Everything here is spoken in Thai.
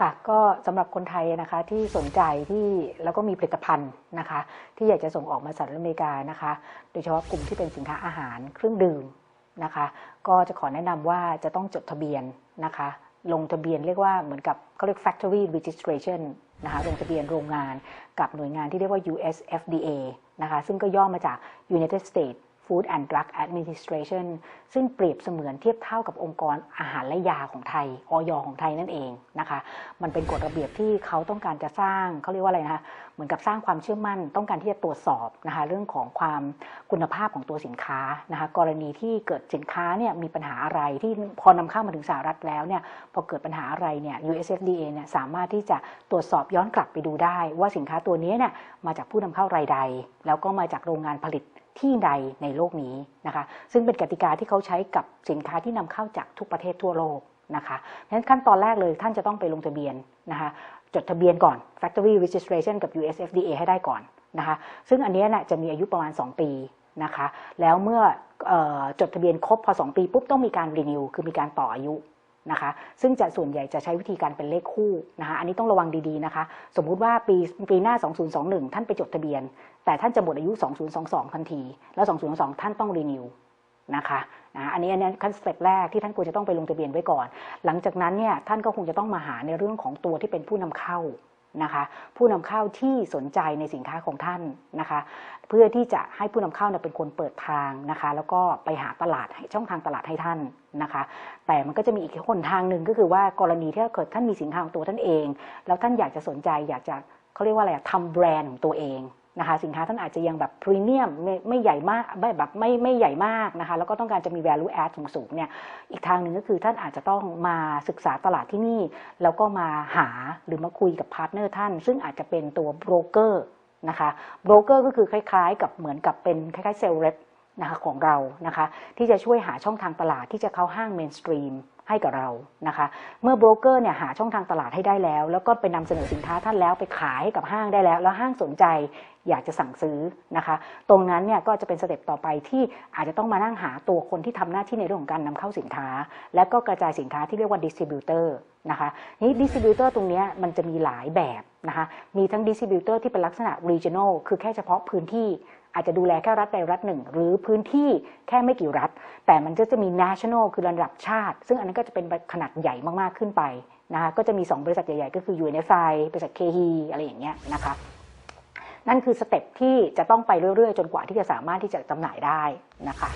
ค่ะก็สำหรับคนไทยนะคะที่สนใจที่แล้วก็มีผลิตภัณฑ์นะคะ ที่อยากจะส่งออกมาสหรัฐอเมริกานะคะ โดยเฉพาะกลุ่มที่เป็นสินค้าอาหารเครื่องดื่มนะคะ ก็จะขอแนะนำว่าจะต้องจดทะเบียนนะคะ ลงทะเบียนเรียกว่าเหมือนกับเขาเรียก factory registration นะคะลงทะเบียนโรงงานกับหน่วยงานที่เรียกว่า US FDA นะคะ ซึ่งก็ย่อมาจาก United States Food and Drug Administration ซึ่งเปรียบเสมือนเทียบเท่ากับองค์กรอาหารและยาของไทยอยของไทยนั่นเองนะคะ มันเป็นกฎระเบียบที่เขาต้องการจะสร้างเขาเรียกว่าอะไรนะคะเหมือนกับสร้างความเชื่อมั่น ต้องการที่จะตรวจสอบนะคะเรื่องของความคุณภาพของตัวสินค้านะคะกรณีที่เกิดสินค้าเนี่ยมีปัญหาอะไรที่พอนำเข้ามาถึงสหรัฐแล้วเนี่ยพอเกิดปัญหาอะไรเนี่ย USFDA เนี่ยสามารถที่จะตรวจสอบย้อนกลับไปดูได้ ว่าสินค้าตัวนี้เนี่ยมาจากผู้นำเข้ารายใด แล้วก็มาจากโรงงานผลิต ที่ใดในโลกนี้นะคะ ซึ่งเป็นกติกาที่เขาใช้กับสินค้าที่นำเข้าจากทุกประเทศทั่วโลกนะคะดังนั้นขั้นตอนแรกเลยท่านจะต้องไปลงทะเบียนนะคะจดทะเบียนก่อน factory registration กับ USFDA ให้ได้ก่อนนะคะ ซึ่งอันนี้นะจะมีอายุประมาณ 2 ปีนะคะ แล้วเมื่ออจดทะเบียนครบพอ 2 ปีปุ๊บต้องมีการ renew คือมีการต่ออายุ นะคะ ซึ่งจะส่วนใหญ่จะใช้วิธีการเป็นเลขคู่นะคะ อันนี้ต้องระวังดีๆนะคะ สมมุติว่าปีปีหน้า 2021 ท่านไปจดทะเบียน แต่ท่านจะหมดอายุ 2022 ทันที แล้ว 2022 ท่านต้องรีนิวนะคะนะอันนี้อันนี้ขั้นสเต็ปแรกที่ท่านควรจะต้องไปลงทะเบียนไว้ก่อน หลังจากนั้นเนี่ยท่านก็คงจะต้องมาหาในเรื่องของตัวที่เป็นผู้นำเข้า นะคะผู้นำเข้าที่สนใจในสินค้าของท่านนะคะเพื่อที่จะให้ผู้นำเข้าเป็นคนเปิดทางนะคะแล้วก็ไปหาตลาดช่องทางตลาดให้ท่านนะคะแต่มันก็จะมีอีกคนทางหนึ่งก็คือว่ากรณีที่เกิดท่านมีสินค้าของตัวท่านเอง แล้วท่านอยากจะสนใจอยากจะเขาเรียกว่าอะไรทำแบรนด์ของตัวเอง นะคะสินค้าท่านอาจจะยังแบบพรีเมียมไม่ไม่ใหญ่มากไม่แบบไม่ไม่ใหญ่มากนะคะแล้วก็ต้องการจะมี value add สูงสูงเนี่ยอีกทางหนึ่งก็คือท่านอาจจะต้องมาศึกษาตลาดที่นี่ แล้วก็มาหาหรือมาคุยกับพาร์ทเนอร์ท่าน ซึ่งอาจจะเป็นตัวโบรกเกอร์นะคะโบรกเกอร์ก็คือคล้ายๆ กับเหมือนกับเป็นคล้ายๆเซลล์เรปนะคะของเรานะคะที่จะช่วยหาช่องทางตลาดที่จะเข้าห้างเมนสตรีม ให้กับเรานะคะ เมื่อโบรกเกอร์เนี่ยหาช่องทางตลาดให้ได้แล้ว แล้วก็ไปนำเสนอสินค้าท่านแล้วไปขายให้กับห้างได้แล้ว แล้วห้างสนใจอยากจะสั่งซื้อนะคะ ตรงนั้นเนี่ยก็จะเป็นสเต็ปต่อไปที่อาจจะต้องมานั่งหาตัวคนที่ทำหน้าที่ในเรื่องของการนำเข้าสินค้า และก็กระจายสินค้าที่เรียกว่าดิสติบิวเตอร์นะคะนี่ดิสติบิวเตอร์ตรงนี้มันจะมีหลายแบบนะคะ มีทั้งดิสติบิวเตอร์ที่เป็นลักษณะ regional คือแค่เฉพาะพื้นที่ อาจจะดูแลแค่รัฐใดรัฐหนึ่ง หรือพื้นที่แค่ไม่กี่รัฐ แต่มันก็จะมี national คือระดับชาติ ซึ่งอันนั้นก็จะเป็นขนาดใหญ่มากๆขึ้นไปนะคะก็จะมี 2 บริษัทใหญ่ๆ ก็คือ UNFI บริษัท KE อะไรอย่างเงี้ยนะคะนั่นคือสเต็ปที่จะต้องไปเรื่อยๆ จนกว่าที่จะสามารถที่จะจำหน่ายได้นะคะ